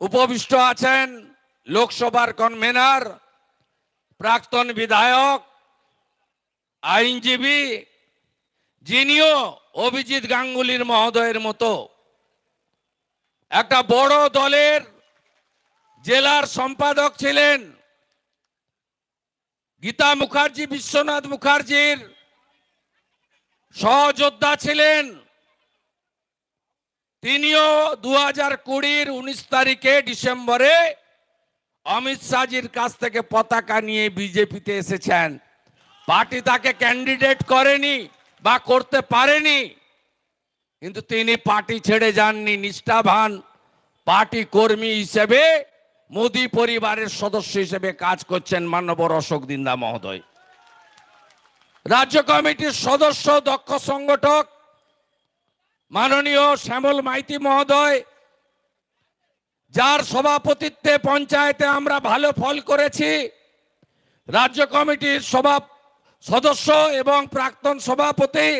উপবিষ্ট আছেন লোকসভার কনভেনার, প্রাক্তন বিধায়ক, আইনজীবী, যিনিও অভিজিৎ গাঙ্গুলির মহোদয়ের মতো। একটা বড় দলের জেলার সম্পাদক ছিলেন গীতা মুখার্জি, বিশ্বনাথ মুখার্জির সহযোদ্ধা ছিলেন তিনিও দু হাজার কুড়ির উনিশ তারিখে ডিসেম্বরে অমিত শাহজির কাছ থেকে পতাকা নিয়ে বিজেপিতে এসেছেন। পার্টি তাকে ক্যান্ডিডেট করেনি বা করতে পারেনি, কিন্তু তিনি পার্টি ছেড়ে যাননি, নিষ্ঠাবান পার্টি কর্মী হিসেবে মোদী পরিবারের সদস্য হিসেবে কাজ করছেন মান্যবর অশোক দিন্দা মহোদয়। রাজ্য কমিটির সদস্য, দক্ষ সংগঠক মাননীয় শ্যামল মাইতি মহোদয়, যার সভাপতিত্বে পঞ্চায়েতে আমরা ভালো ফল করেছি, রাজ্য কমিটির সভা সদস্য এবং প্রাক্তন সভাপতি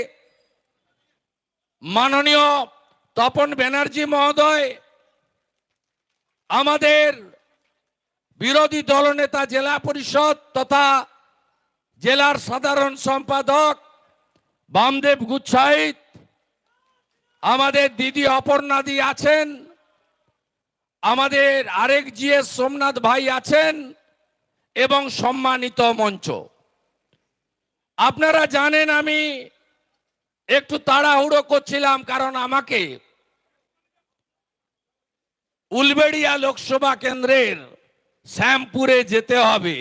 মাননীয় তপন ব্যানার্জি মহোদয়, আমাদের বিরোধী দলনেতা জেলা পরিষদ তথা জেলার সাধারণ সম্পাদক বামদেব গুচ্ছাইত আমাদের দিদি অপর্ণাদি আছেন, আমাদের আরেক জিএস সোমনাথ ভাই আছেন এবং সম্মানিত মঞ্চ। আপনারা জানেন আমি একটু তাড়াহুড়ো করছিলাম কারণ আমাকে উলবেড়িয়া লোকসভা কেন্দ্রের শ্যামপুরে যেতে হবে।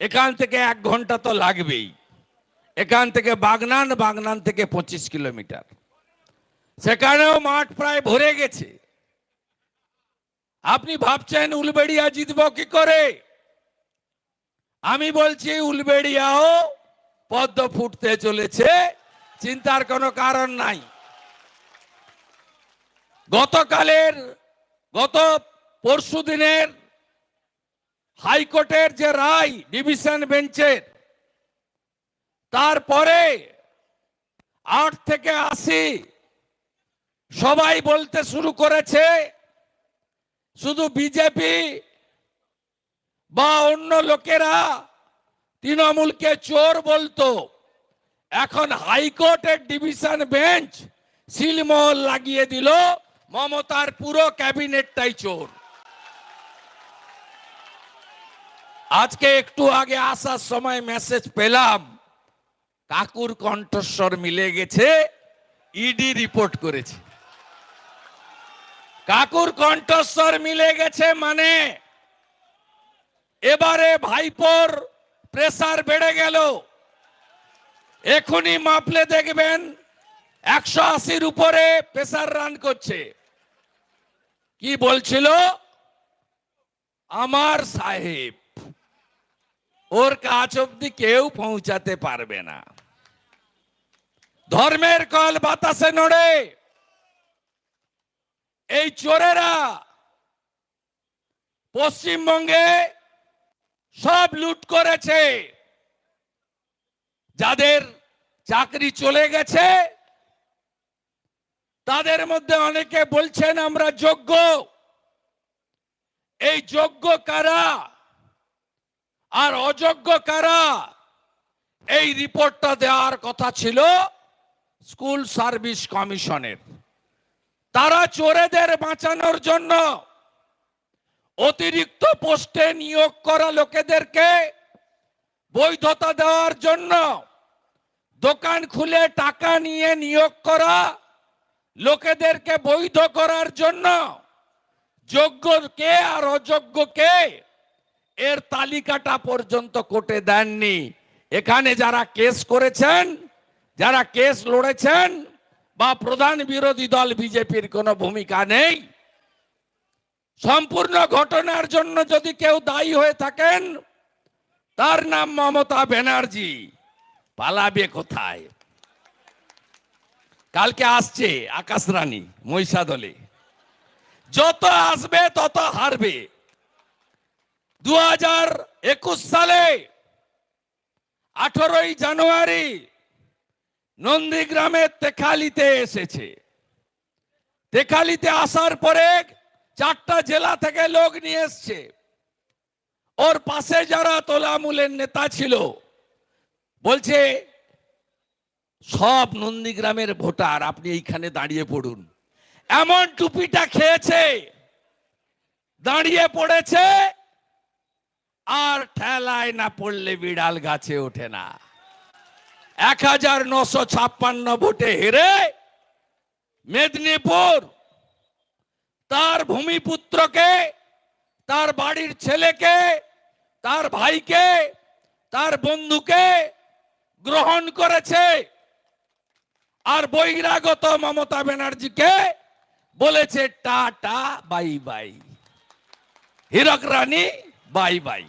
এখান থেকে এক ঘণ্টা তো লাগবেই। এখান থেকে বাগনান বাগনান থেকে পঁচিশ কিলোমিটার। সেখানেও মাঠ প্রায় ভরে গেছে। আপনি ভাবছেন উলবেড়িয়া জিতব কি করে? আমি বলছি উলবেড়িয়াও পদ্ম ফুটতে চলেছে, চিন্তার কোনো কারণ নাই। গতকালের, গত পরশু দিনের হাইকোর্টের যে রায়, ডিভিশন বেঞ্চের, তারপরে আট থেকে আশি সবাই বলতে শুরু করেছে, শুধু বিজেপি বা অন্য লোকেরা তৃণমূলকে চোর বলতো। এখন হাইকোর্টের ডিভিশন বেঞ্চ সিলমোহর লাগিয়ে দিল, মমতার পুরো ক্যাবিনেটটাই চোর। আজকে একটু আগে আসার সময় মেসেজ পেলাম, কাকুর কণ্ঠস্বর মিলে গেছে, ইডি রিপোর্ট করেছে। কাকুর কণ্ঠস্বর মিলে গেছে মানে। এবারে ভাইপোর প্রেসার বেড়ে গেল। এখনই মাপলে দেখবেন একশো আশির উপরে প্রেসার রান করছে। কি বলছিল? আমার সাহেব, ওর কাছ অব্দি কেউ পৌঁছাতে পারবে না। ধর্মের কল বাতাসে নড়ে। এই চোরেরা পশ্চিমবঙ্গে সব লুট করেছে। যাদের চাকরি চলে গেছে, তাদের মধ্যে অনেকে বলছেন আমরা যোগ্য। এই যোগ্য কারা আর অযোগ্য কারা? এই রিপোর্টটা দেওয়ার কথা ছিল স্কুল সার্ভিস কমিশনের। তারা চোরেদের বাঁচানোর জন্য অতিরিক্ত পোস্টে নিয়োগ করা লোকেদেরকে বৈধতা দেওয়ার জন্য দোকান খুলে টাকা নিয়ে নিয়োগ করা লোকেদেরকে বৈধ করার জন্য যোগ্য কে আর অযোগ্য কে এর তালিকাটা পর্যন্ত কোর্টে দেননি। এখানে যারা কেস করেছেন, যারা কেস লড়েছেন বা প্রধান বিরোধী দল বিজেপির কোনো ভূমিকা নেই। সম্পূর্ণ ঘটনার জন্য যদি কেউ দায়ী হয়ে থাকেন, তার নাম মমতা ব্যানার্জি। পালাবে কোথায়? কালকে আসছে আকাশ রানী, মহিষাদলে। যত আসবে, তত হারবে। দু সালে আঠারোই জানুয়ারি নন্দীগ্রামের তেখালিতে এসেছে। তেখালিতে আসার পরে চারটা জেলা থেকে লোক নিয়ে এসছে। ওর পাশে যারা তোলামূলের নেতা ছিল, বলছে, সব নন্দীগ্রামের ভোটার, আপনি এইখানে দাঁড়িয়ে পড়ুন। এমন টুপিটা খেয়েছে, দাঁড়িয়ে পড়েছে, আর ঠেলায় না পড়লে বিড়াল গাছে ওঠে না। এক হাজার নশো ছাপ্পান্ন ভোটে হেরে মেদিনীপুর তার ভূমিপুত্রকে, তার বাড়ির ছেলেকে, তার ভাইকে, তার বন্ধুকে গ্রহণ করেছে। আর বহিরাগত মমতা ব্যানার্জিকে বলেছে, tata, bye bye. Hirak Rani, bye bye.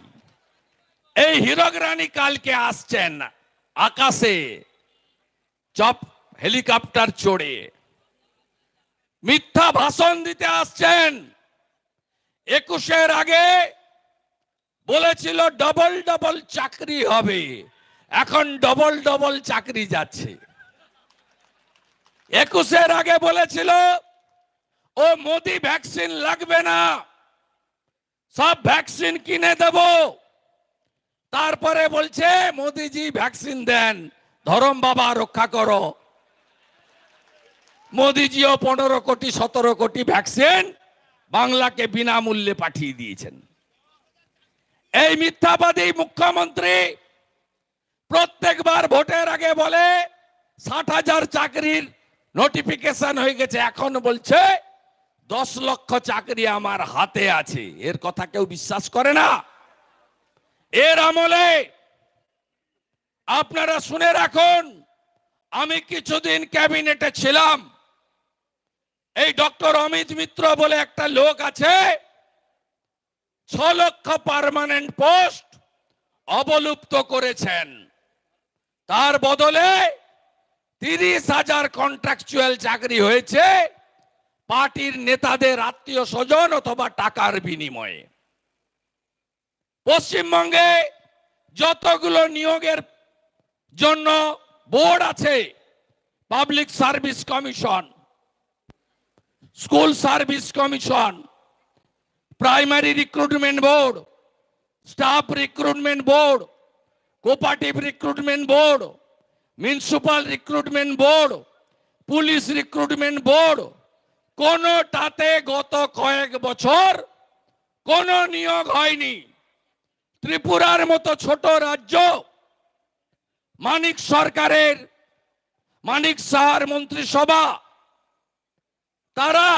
এই হীরক রানী কালকে আসছেন। আকাশে, চপ হেলিকপ্টার চড়ে। মিথ্যা ভাষণ দিতে আসছেন। একুশের আগে বলেছিল ডবল ডবল চাকরি হবে। এখন ডবল ডবল চাকরি যাচ্ছে। একুশের আগে বলেছিল, ও মোদি ভ্যাকসিন লাগবে না। সব ভ্যাকসিন কিনে দেব। তারপরে বলছে, মোদিজি ভ্যাকসিন দেন, ধরম বাবা রক্ষা করো। মোদিজিও পনেরো কোটি, সতেরো কোটি ভ্যাকসিন বাংলাকে বিনামূল্যে পাঠিয়ে দিয়েছেন। এই মিথ্যাবাদী মুখ্যমন্ত্রী প্রত্যেকবার ভোটের আগে বলে, ষাট হাজার চাকরির নোটিফিকেশন হয়ে গেছে, এখন বলছে, দশ লক্ষ চাকরি আমার হাতে আছে। এর কথা কেউ বিশ্বাস করে না। এর আমলে আপনারা শুনে রাখুন, আমি কিছুদিন ক্যাবিনেটে ছিলাম। এই ডক্টর অমিত মিত্র বলে একটা লোক আছে ছ লক্ষ পার্মানেন্ট পোস্ট অবলুপ্ত করেছেন। তার বদলে তিরিশ হাজার কন্ট্রাকচুয়াল চাকরি হয়েছে, পার্টির নেতাদের আত্মীয় স্বজন অথবা টাকার বিনিময়ে। পশ্চিমবঙ্গে যতগুলো নিয়োগের জন্য বোর্ড আছে, public service commission, school service commission, primary recruitment board, staff recruitment board, cooperative recruitment board municipal recruitment board, police recruitment board, কোনোটাতে গত কয়েক বছর কোনো নিয়োগ হয়নি। ত্রিপুরার মতো ছোট রাজ্য, মানিক সরকারের, মানিক সাহার মন্ত্রিসভা, তারা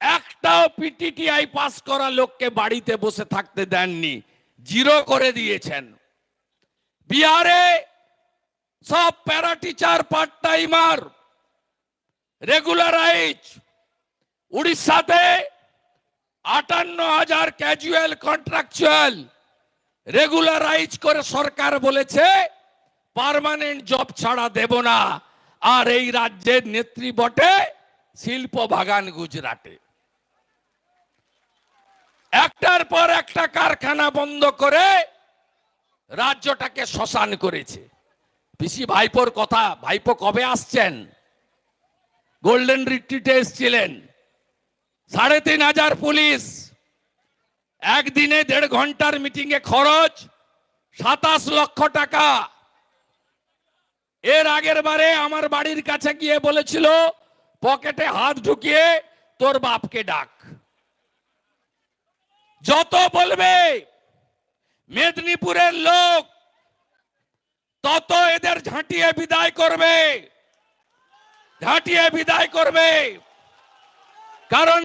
একটাও পিটিটিআই পাস করা লোককে বাড়িতে বসে থাকতে দেননি, জিরো করে দিয়েছেন। বিহারে সব para teacher part timer regularise, উড়িষ্যাতে আটান্ন হাজার ক্যাজুয়াল কন্ট্রাকচুয়াল রেগুলারাইজ করে সরকার বলেছে পার্মানেন্ট জব ছাড়া দেব না। আর এই রাজ্যের নেত্রী বটে শিল্প বাগান গুজরাটে। একটার পর একটা কারখানা বন্ধ করে রাজ্যটাকে শ্মশান করেছে। পিসি ভাইপোর কথা, ভাইপো কবে আসছেন? গোল্ডেন রিট্রিটে এসছিলেন। সাড়ে তিন হাজার পুলিশ। একদিনে দেড় ঘণ্টার মিটিং এ খরচ সাতাশ লক্ষ টাকা। এর আগের বারে আমার বাড়ির কাছে গিয়ে বলেছিল, পকেটে হাত ঢুকিয়ে তোর বাপকে ডাক। যত বলবে, মেদিনীপুরের লোক তত এদের ঝাঁটিয়ে বিদায় করবে। ঝাঁটিয়ে বিদায় করবে। কারণ